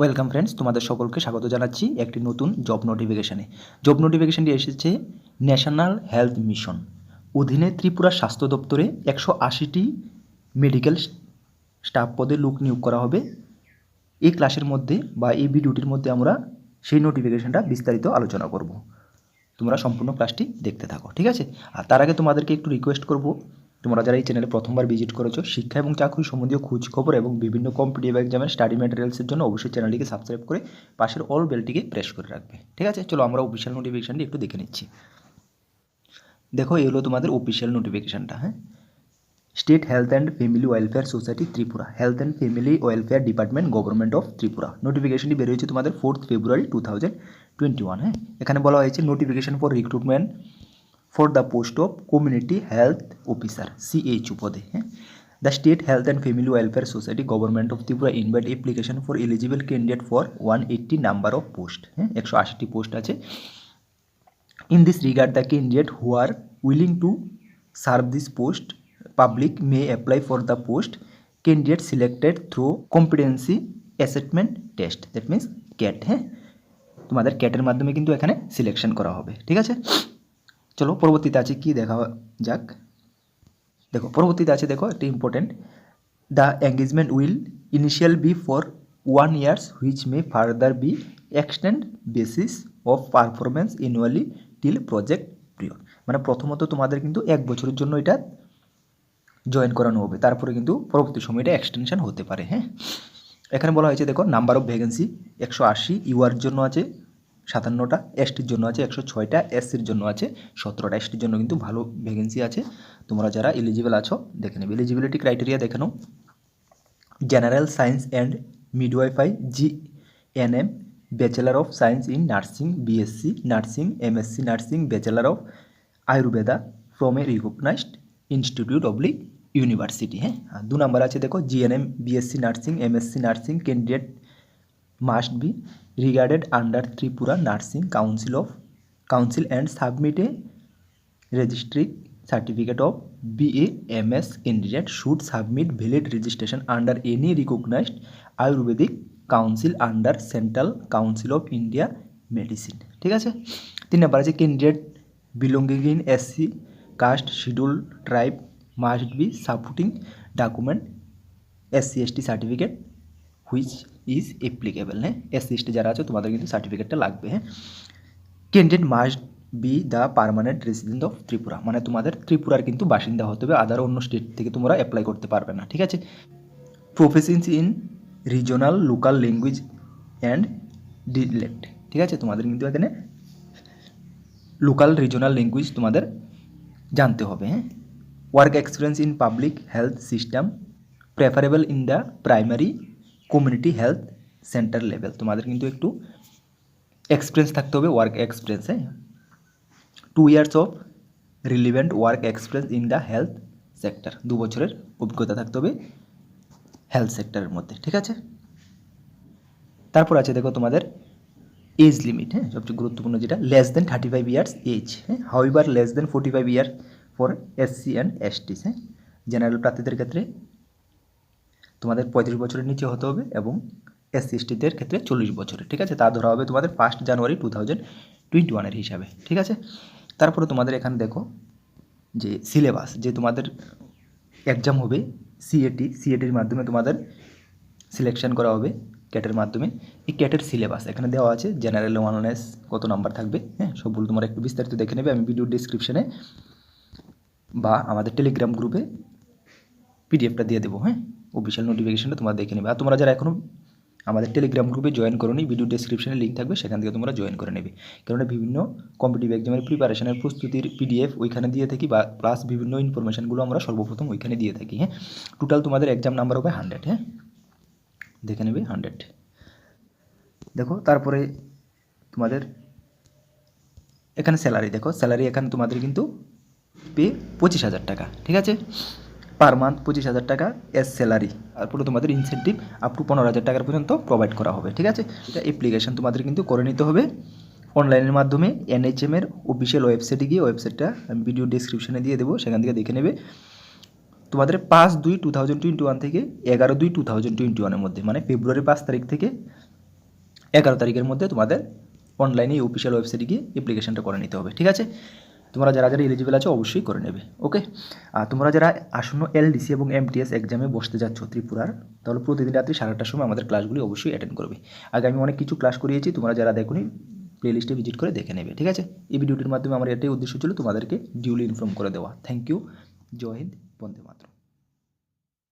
Welcome friends তোমাদের সকলকে স্বাগত জানাচ্ছি একটি নতুন জব নোটিফিকেশানে জব নোটিফিকেশানটি এসেছে ন্যাশনাল হেলথ মিশন অধীনে ত্রিপুরা স্বাস্থ্য দপ্তরে একশো আশিটি মেডিকেল স্টাফ পদে লোক নিয়োগ করা হবে। এই ক্লাসের মধ্যে বা এই ভিডিওটির মধ্যে আমরা সেই নোটিফিকেশানটা বিস্তারিত আলোচনা করব। তোমরা সম্পূর্ণ ক্লাসটি দেখতে থাকো, ঠিক আছে? আর তার আগে তোমাদেরকে একটু রিকোয়েস্ট করব তোমরা যারা এই চ্যানেলে প্রথমবার ভিজিট করেছ, শিক্ষা এবং চাকরি সম্বন্ধীয় খোঁজ খবর এবং বিভিন্ন কম্পিটিভ এক্সামের স্টাডি ম্যাটেরিয়ালসের জন্য অবশ্যই চ্যানেলটিকে সাবস্ক্রাইব করে পাশের অল বেলটিকে প্রেস করে রাখবে। ঠিক আছে? চলো আমরা অফিসিয়াল নোটিফিকেশানটি একটু দেখে নিচ্ছি। দেখো, এই হলো তোমাদের অফিসিয়াল নোটিফিকেশানটা হ্যাঁ? State health and family welfare society Tripura. Health and family welfare department government of Tripura. নোটিফিকেশনটি বেরিয়েছে তোমাদের fourth February two thousand twenty one হ্যাঁ? এখানে বলা হয়েছে notification for recruitment for the post of community health officer CHO পদে হ্যাঁ the state health and family welfare society government of Tripura invite application for eligible candidate for one eighty number of post হ্যাঁ একশো আশিটি post আছে in this regard the candidate who are willing to serve this post, public may apply for the post. Candidate selected through competency assessment test. That means CAT. হ্যাঁ তোমাদের ক্যাটের মাধ্যমে কিন্তু এখানে selection করা হবে ঠিক আছে চলো পরবর্তীতে আছে কি দেখা যাক। দেখো, পরবর্তীতে আছে দেখো একটা important the engagement will initial be for one years which may further be extend basis of performance annually till project period মানে প্রথমত তোমাদের কিন্তু এক বছরের জন্য এটা জয়েন করানো হবে। তারপরে কিন্তু পরবর্তী সময় এটা এক্সটেনশন হতে পারে হ্যাঁ? এখানে বলা হয়েছে দেখো নাম্বার অফ ভ্যাকেন্সি একশো আশি ইউআর জন্য আছে। সাতান্নটা এসটির জন্য আছে একশো ছয়টা এসসির জন্য আছে সতেরোটা। এসটির জন্য কিন্তু ভালো ভ্যাকেন্সি আছে। তোমরা যারা এলিজিবল আছো, দেখে নেবে। এলিজিবিলিটি ক্রাইটেরিয়া দেখে নাও। General science and midwifery G N M bachelor of science in nursing BSc nursing MSc nursing bachelor of Ayurveda from a recognized institute oblique university হ্যাঁ? দু নাম্বার আছে, দেখো GNM BSc nursing MSc nursing candidate must be regarded under Tripura nursing council of council and সাবমিটে registry certificate of B M S candidate should submit valid registration under any recognized ayurvedic council under central council of India medicine ঠিক আছে? তিন number আছে candidate belonging in SC caste schedule tribe must be supporting document SC ST certificate which is applicable হ্যাঁ? SC ST যারা আছে, তোমাদের কিন্তু সার্টিফিকেটটা লাগবে হ্যাঁ? Candidate must be the permanent resident of Tripura. মানে তোমাদের ত্রিপুরার কিন্তু বাসিন্দা হতে হবে আদার অন্য স্টেট থেকে তোমরা অ্যাপ্লাই করতে পারবে না, ঠিক আছে? Proficiency in regional local language and dialect ঠিক আছে? তোমাদের কিন্তু এখানে লোকাল রিজনাল ল্যাঙ্গুয়েজ তোমাদের জানতে হবে হ্যাঁ? Work experience in public health system preferable in the primary community health center level তোমাদের কিন্তু একটু এক্সপিরিয়েন্স থাকতে হবে ওয়ার্ক এক্সপিরিয়েন্স হ্যাঁ two years of relevant work experience in the health sector দু বছরের অভিজ্ঞতা থাকতে হবে হেলথ সেক্টরের মধ্যে, ঠিক আছে? তারপর আছে দেখো তোমাদের এজ লিমিট হ্যাঁ? সবচেয়ে গুরুত্বপূর্ণ যেটা less than thirty five years age হ্যাঁ however less than forty five year for SC and STs হ্যাঁ? জেনারেল প্রার্থীদের ক্ষেত্রে তোমাদের পঁয়ত্রিশ বছরের নিচে হতে হবে এবং এসসি এসটিদের ক্ষেত্রে চল্লিশ বছরের, ঠিক আছে? তা ধরা হবে তোমাদের first January two thousand twenty ওয়ানের হিসাবে, ঠিক আছে? তারপরে তোমাদের এখানে দেখো যে সিলেবাস যে তোমাদের এক্সাম হবে সিএটি সিএটির মাধ্যমে তোমাদের সিলেকশন করা হবে ক্যাটের মাধ্যমে। এই ক্যাটের সিলেবাস এখানে দেওয়া আছে জেনারেল ওয়াননেস কত নাম্বার থাকবে হ্যাঁ? সবগুলো তোমরা একটু বিস্তারিত দেখে নেবে, আমি ভিডিও ডিসক্রিপশনে বা আমাদের টেলিগ্রাম গ্রুপে পিডিএফটা দিয়ে দেবো হ্যাঁ? অফিসিয়াল নোটিফিকেশনটা তোমরা দেখে নেবে। আর তোমরা যারা এখনও আমাদের টেলিগ্রাম গ্রুপে জয়েন করো নি ভিডিও ডেসক্রিপশনে লিঙ্ক থাকবে, সেখান থেকে তোমরা জয়েন করে নেবে। কারণ বিভিন্ন কম্পিটিভ এক্সামের প্রিপারেশনের প্রস্তুতির পিডিএফ ওইখানে দিয়ে থাকি বা প্লাস বিভিন্ন ইনফরমেশনগুলো আমরা সর্বপ্রথম ওইখানে দিয়ে থাকি হ্যাঁ? টোটাল তোমাদের এক্সাম নাম্বার হবে হান্ড্রেড হ্যাঁ? দেখে নেবে হান্ড্রেড দেখো, তারপরে তোমাদের এখানে স্যালারি দেখো স্যালারি এখানে তোমাদের কিন্তু পে পঁচিশ হাজার টাকা, ঠিক আছে? পার মান্থ পঁচিশ হাজার টাকা এস স্যালারি তারপরে তোমাদের ইনসেন্টিভ আপ টু পনেরো হাজার টাকার পর্যন্ত প্রোভাইড করা হবে, ঠিক আছে? এটা অ্যাপ্লিকেশন তোমাদের কিন্তু করে নিতে হবে। অনলাইনের মাধ্যমে এনএইচএম এর অফিসিয়াল ওয়েবসাইটে গিয়ে ওয়েবসাইটটা আমি ভিডিও ডিসক্রিপশনে দিয়ে দেবো, সেখান থেকে দেখে নেবে। তোমাদের পাঁচ দুই টু থাউজেন্ড টোয়েন্টি ওয়ান থেকে এগারো দুই টু থাউজেন্ড টোয়েন্টি ওয়ানের মধ্যে মানে ফেব্রুয়ারি পাঁচ তারিখ থেকে এগারো তারিখের মধ্যে তোমাদের অনলাইনে অফিসিয়াল ওয়েবসাইটে গিয়ে অ্যাপ্লিকেশনটা করে নিতে হবে, ঠিক আছে? তোমরা যারা যারা এলিজিবল আছে অবশ্যই করে নেবে ওকে আর তোমরা যারা আসন্ন এলডিসি এবং এমটিএস এক্সামে বসতে যাচ্ছ ত্রিপুরার, তাহলে প্রতিদিন রাত্রি সাড়ে আটটার সময় আমাদের ক্লাসগুলি অবশ্যই অ্যাটেন্ড করবে। আগে আমি অনেক কিছু ক্লাস করিয়েছি, তোমরা যারা দেখুনি প্লেলিস্টে ভিজিট করে দেখে নেবে, ঠিক আছে? এই ভিডিওটির মাধ্যমে আমার এটাই উদ্দেশ্য ছিল তোমাদেরকে ডিউলি ইনফর্ম করে দেওয়া। থ্যাংক ইউ জয় হিন্দ, বন্দে মাতরম।